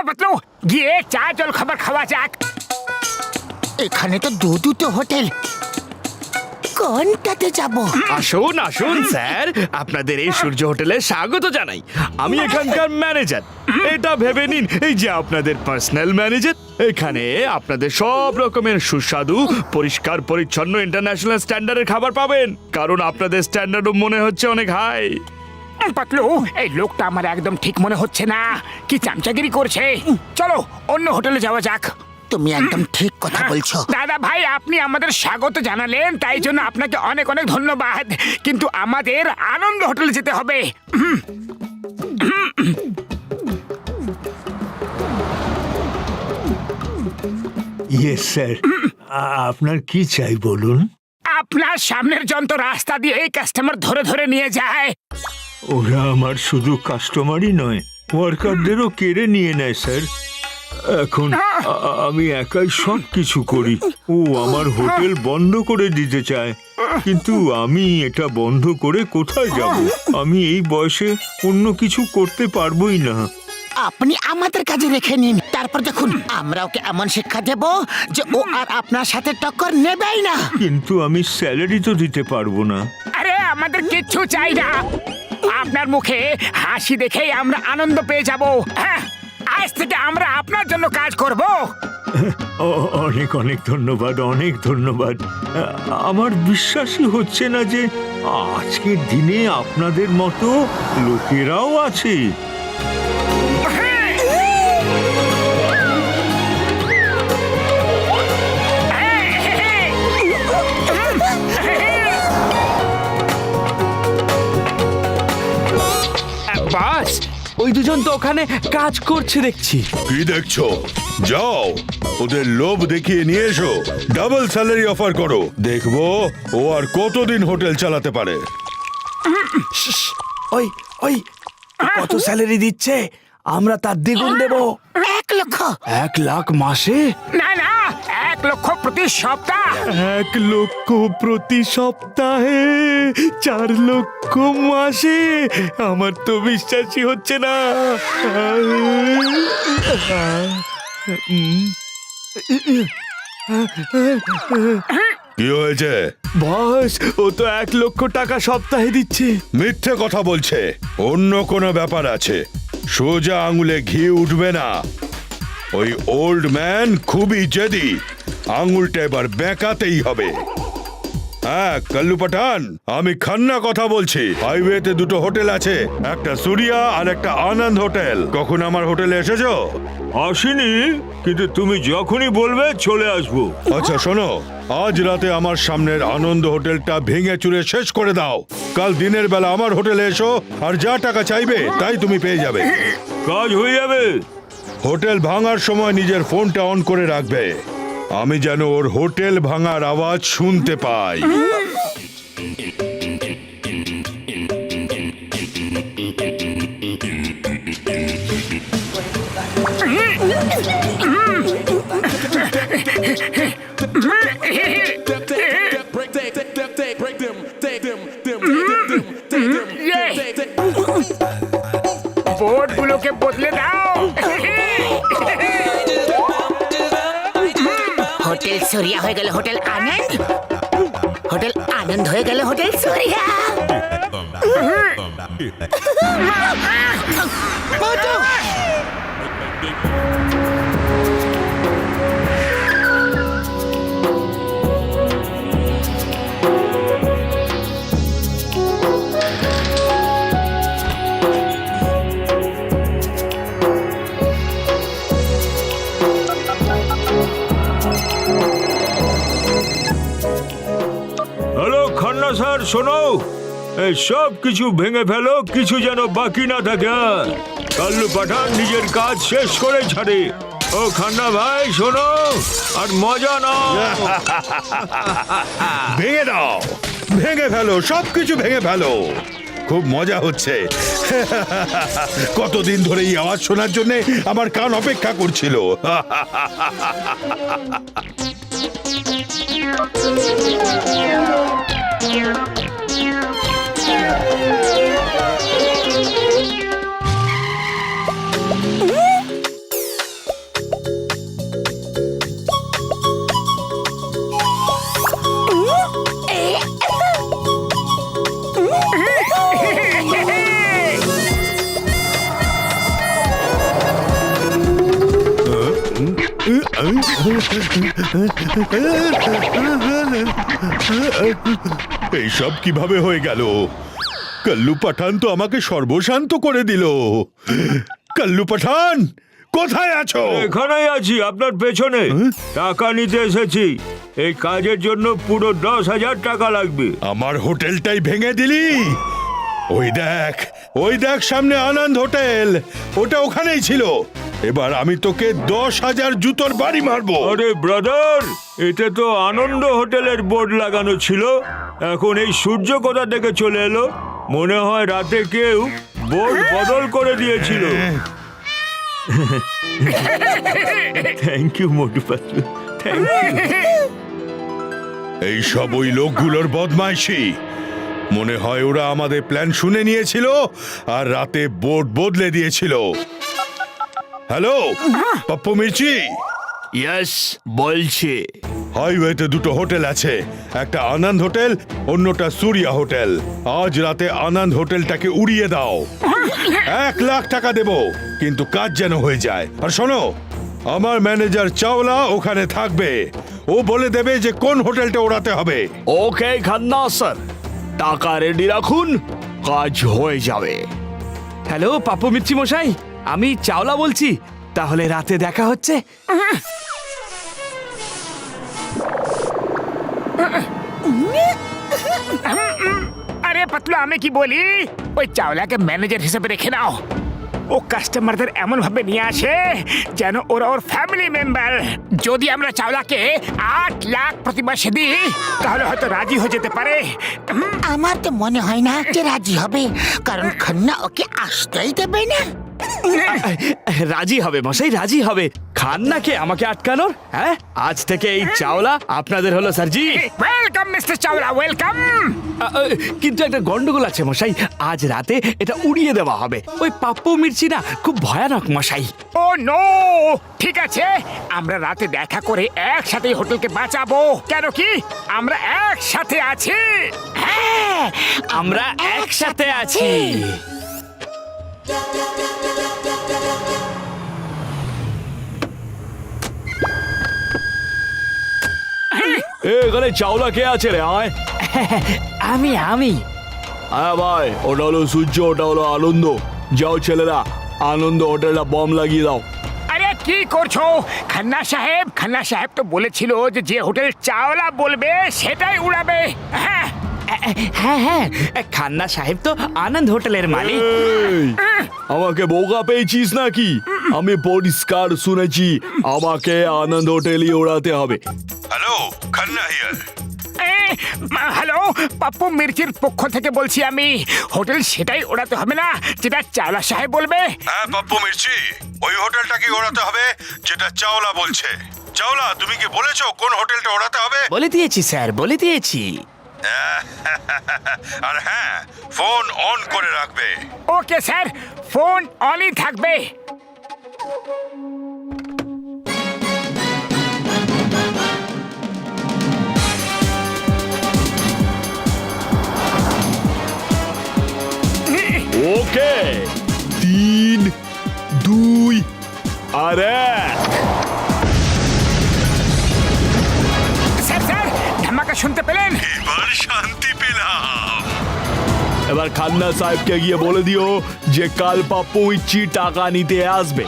চলো পাতলু গিয়ে চা জল খাবার খাওয়া যাক। এখানে তো দু দুটো হোটেল। কোনটাতে যাব? আসুন আসুন স্যার। আপনাদের এই সূর্য হোটেলে স্বাগত জানাই। আমি এখানকার ম্যানেজার। এটা ভেবে নিন এই যে আপনাদের পার্সোনাল ম্যানেজার এখানে আপনাদের সব রকমের সুস্বাদু পরিষ্কার পরিচ্ছন্ন ইন্টারন্যাশনাল স্ট্যান্ডার্ডের খাবার পাবেন। কারণ আপনাদের স্ট্যান্ডার্ডও মনে হচ্ছে অনেক হাই। পাতলু এই লোকটা আমার একদম ঠিক মনে হচ্ছে না। কি চামচাগিরি করছে? চলো অন্য হোটেলে যাওয়া যাক। তুমি একদম ঠিক কথা বলছো। দাদা ভাই আপনি আমাদের স্বাগত জানালেন তাই জন্য আপনাকে অনেক অনেক ধন্যবাদ। কিন্তু আমাদের আনন্দ হোটেলে যেতে হবে। ইয়েস স্যার আপনার কি চাই বলুন? আপনার সামনের যন্ত্র রাস্তা দিয়ে এই কাস্টমার ধরে ধরে নিয়ে যায়। ওরা আমার শুধু কাস্টমারই নয় ওয়ার্কারদেরও কেড়ে নিয়ে নেয় স্যার। এখন আমি একাই সব কিছু করি। ও আমার হোটেল বন্ধ করে দিতে চায়। কিন্তু আমি এটা বন্ধ করে কোথায় যাব? আমি এই বয়সে অন্য কিছু করতে পারবোই না। আপনি আমাদের কাজে রেখে নিন। তারপর দেখুন আমরা ওকে এমন শিক্ষা দেব যে ও আর আপনার সাথে টক্কর নেবেই না। কিন্তু আমি স্যালারি তো দিতে পারব না। আরে আমাদের কিচ্ছু চাই না। আপনার মুখে হাসি দেখেই আমরা আনন্দ পেয়ে যাব। হ্যাঁ আজ থেকে আমরা আপনার জন্য কাজ করব। অনেক অনেক ধন্যবাদ অনেক ধন্যবাদ। আমার বিশ্বাসই হচ্ছে না যে আজকের দিনে আপনাদের মতো লোকেরাও আছে। বাস ওই দুজন তো ওখানে কাজ করছে দেখছি। কি দেখছ? যাও ওদের লোভ দেখিয়ে নিয়ে এসো। ডাবল স্যালারি অফার করো। দেখব ও আর কতদিন হোটেল চালাতে পারে। ওই ওই কত স্যালারি দিচ্ছে? আমরা তার দ্বিগুণ দেব। এক লক্ষ। এক লাখ মাসে? না না এক লক্ষ প্রতি সপ্তাহ। এক লক্ষ প্রতি সপ্তাহে চার লক্ষ মাসে। আমার তো বিশ্বাসই হচ্ছে না। কি হয়েছে? বস ও তো এক লক্ষ টাকা সপ্তাহে দিচ্ছে। মিথ্যে কথা বলছে। অন্য কোনো ব্যাপার আছে। সোজা আঙুলে ঘি উঠবে না। ওই ওল্ড ম্যান খুবই জেদি। আঙুলটা এবার বেঁকাতেই হবে। হ্যাঁ কাল্লু পাঠান, আমি খান্না কথা বলছি। হাইওয়েতে দুটো হোটেল আছে, একটা সুরিয়া আর একটা আনন্দ হোটেল। কখন আমার হোটেলে এসেছ? আসেনি কিন্তু তুমি যখনই বলবে চলে আসব। আচ্ছা শোনো আজ রাতে আমার সামনের আনন্দ হোটেলটা ভেঙে চুরে শেষ করে দাও। কাল দিনের বেলা আমার হোটেলে এসো আর যা টাকা চাইবে তাই তুমি পেয়ে যাবে। কাজ হয়ে যাবে। হোটেল ভাঙার সময় নিজের ফোনটা অন করে রাখবে। আমি যেন ওর হোটেল ভাঙার আওয়াজ শুনতে পাই। হোটেল সরিয়া হয়ে গেল হোটেল আনন্দ হোটেল আনন্দ হয়ে গেল হোটেল সরিয়া মোটু! শোনো এই সব কিছু ভেঙে ফেলো কিছু যেন বাকি না থাকে? কাল্লু পাঠান নিজের কাজ শেষ করে ছাড়ে। ও খান্না ভাই শোনো আর মজা নাও। ভেঙে দাও। ভেঙে ফেলো সবকিছু ভেঙে ফেলো। খুব মজা হচ্ছে। কতদিন ধরে এই আওয়াজ শোনার জন্য আমার কান অপেক্ষা করছিল। এইসব কীভাবে হয়ে গেল? কাল্লু পাঠান তো আমাকে সর্বশান্ত করে দিল। কাল্লু পাঠান কোথায় আছো? এখানেই আছি আপনার পেছনে। টাকা নিতে এসেছি। এই কাজের জন্য পুরো দশ হাজার টাকা লাগবে। আমার হোটেলটাই ভেঙে দিলি? ওই দেখ ওই দেখ সামনে আনন্দ হোটেল। ওটা ওখানেই ছিল। এবার আমি তোকে দশ হাজার জুতোর বাড়ি মারবো। আরে ব্রাদার এতে তো আনন্দ হোটেলের বোর্ড লাগানো ছিল। এখন এই সূর্য কোথা থেকে চলে এলো? মনে হয় রাতে কেউ বোর্ড বদল করে দিয়েছিল। Thank you Motu Patlu thank you এই সব ওই লোকগুলোর বদমাইশি। মনে হয় ওরা আমাদের প্ল্যান শুনে নিয়েছিল আর রাতে বোর্ড বদলে দিয়েছিল। হ্যালো পপ্পু মির্চি? ইয়েস বলছে। হাইওয়েতে দুটো হোটেল আছে। একটা আনন্দ হোটেল অন্যটা সূর্যা হোটেল। আজ রাতে আনন্দ হোটেলটাকে উড়িয়ে দাও। এক লাখ টাকা দেব কিন্তু কাজ যেন হয়ে যায়। আর শোনো আমার ম্যানেজার চাওলা ওখানে থাকবে। ও বলে দেবে যে কোন হোটেলটা ওড়াতে হবে। Okay Khanna sir. টাকা রেডি রাখুন কাজ হয়ে যাবে। হ্যালো পাপু মিত্রি মশাই আমি চাওলা বলছি। তাহলে রাতে দেখা হচ্ছে। পাতলু আমি কি বলি? ওই চাওলাকে ম্যানেজার হিসেবে রেখে নাও। ও কাস্টমারদের এমন ভাবে নিয়ে আসে যেন ওরা ওর ফ্যামিলি মেম্বার যদি আমরা চাওলাকে আট লাখ প্রতি মাসে দিই তাহলে হয়তো রাজি হয়ে যেতে পারে। আমার তো মনে হয় না যে রাজি হবে কারণ খন্না ওকে আসতেই দেবে না। রাজি হবে মশাই রাজি হবে। খান্নাকে আমাকে আটকানোর? হ্যাঁ? আজ থেকে এই চাওলা আপনাদের হলো স্যারজি ওয়েলকাম মিস্টার চাওলা ওয়েলকাম কিন্তু একটা গন্ডগোল আছে মশাই। আজ রাতে এটা উড়িয়ে দেওয়া হবে। ওই পাপ্পু মির্চি না খুব ভয়ানক মশাই। Oh no! ঠিক আছে আমরা রাতে দেখা করে একসাথে হোটেলকে বাঁচাবো। কেন কি? আমরা একসাথে আছি। হ্যাঁ আমরা একসাথে আছি। এ, এখানে চাওলা কে আছে রে আয়। আমি আমি। হ্যাঁ ভাই ওটা হলো সূর্য ওটা হলো আনন্দ। যাও ছেলেরা আনন্দ হোটেলটা বম লাগিয়ে দাও। আরে কি করছ? খান্না সাহেব খান্না সাহেব তো বলেছিল যে যে হোটেল চাওলা বলবে সেটাই উড়াবে। হ্যাঁ। হ্যাঁ হ্যাঁ খান্না সাহেব তো আনন্দ হোটেলের মালিক। আমাকে বোকা পেয়েছিস নাকি? আমি পরিষ্কার শুনেছি আমাকে আনন্দ হোটেলই ওড়াতে হবে। Hello Khanna here hello Pappu মির্চির পক্ষ থেকে বলছি আমি হোটেল সেটাই ওড়াতে হবে না যেটা চাওলা সাহেব বলবে। হ্যাঁ পাপ্পু মির্চি ওই হোটেলটাকে ওড়াতে হবে যেটা চাওলা বলছে। চাওলা তুমি কি বলেছ কোন হোটেলটা ওড়াতে হবে? বলে দিয়েছি স্যার বলে দিয়েছি। আর হ্যাঁ ফোন অন করে রাখবে। ওকে স্যার ফোন অনই থাকবে। ওকে। তিন দুই আর এক। স্যার স্যার ধামাকা শুনতে পেলেন? এবার শান্তি পেলাম। এবার খান্না সাহেবকে গিয়ে বলে দিও যে কাল পাপ্পু ইচ্ছি টাকা নিতে আসবে।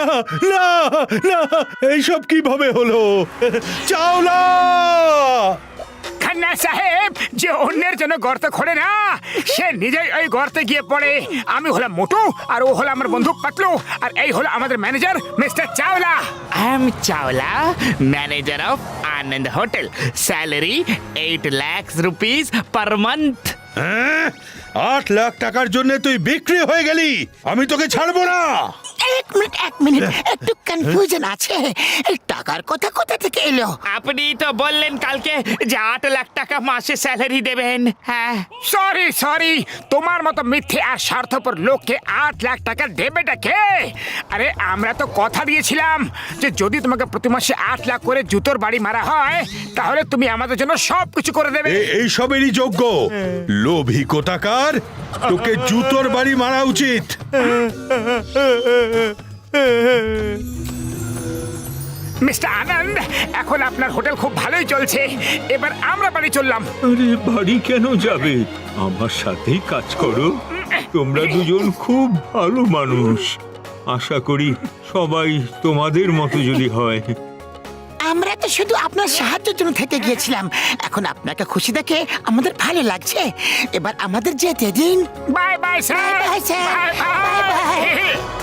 না না না এইসব কীভাবে হলো চাওলা খান্না সাহেব যে অন্যের জন্য গর্ত খোঁড়ে না সে নিজেই ওই গর্তে গিয়ে পড়ে আমি হলাম মোটু আর ও হলো আমার বন্ধু পাতলু আর এই হলো আমাদের manager mister Chawla I am Chawla, manager of Anand Hotel. Salary 8 lakhs rupees per month. হ্যাঁ? আট লাখ টাকার জন্য তুই বিক্রি হয়ে গেলি আমি তোকে ছাড়বো না এক মিনিট এক মিনিট। একটু কনফিউশন আছে। এই টাকার কথা কোথা থেকে এলো? আপনি তো বললেন কালকে যে আট লাখ টাকা মাসে স্যালারি দেবেন। হ্যাঁ। সরি সরি তোমার মতো মিথ্যে আর স্বার্থপর লোককে আট লাখ টাকা দেবেটা কে? আরে আমরা তো কথা দিয়েছিলাম যে যদি তোমাকে প্রতি মাসে আট লাখ করে জুতোর বাড়ি মারা হয় তাহলে তুমি আমাদের জন্য সব কিছু করে দেবে। এ- এই সবেরই যোগ্য। লোভী কোটাকার তোকে জুতোর বাড়ি মারা উচিত। মিস্টার আনন্দ, এখন আপনার হোটেল খুব ভালোই চলছে। এবার আমরা বাড়ি চললাম। আরে, বাড়ি কেন যাবে? আমার সাথেই কাজ করো। তোমরা দুজন খুব ভালো মানুষ। আশা করি সবাই তোমাদের মতো যদি হয়। আমরা তো শুধু আপনার সাহায্যের জন্য থেকে গিয়েছিলাম। এখন আপনাকে খুশি দেখে আমাদের ভালো লাগছে। এবার আমাদের যেতে দিন। Bye bye sir. Bye bye